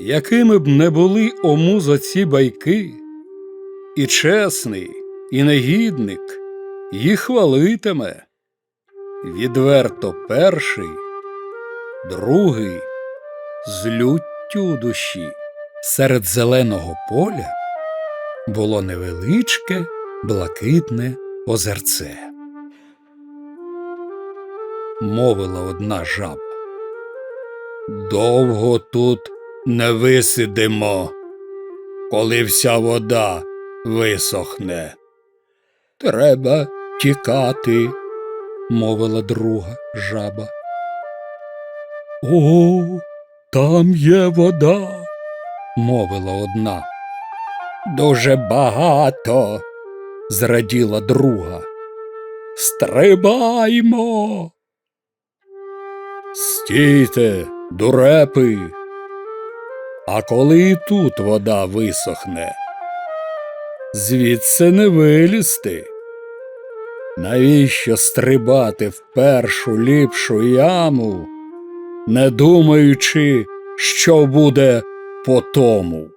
Якими б не були ому за ці байки, і чесний, і негідник їх хвалитиме. Відверто перший, другий з люттю душі. Серед зеленого поля було невеличке блакитне озерце. Мовила одна жаба. Довго тут не висидимо, коли вся вода висохне. Треба тікати, мовила друга жаба. О, там є вода, мовила одна. Дуже багато, зраділа друга. Стрибаймо. Стійте, дурепи. А коли і тут вода висохне, звідси не вилізти. Навіщо стрибати в першу ліпшу яму, не думаючи, що буде по тому?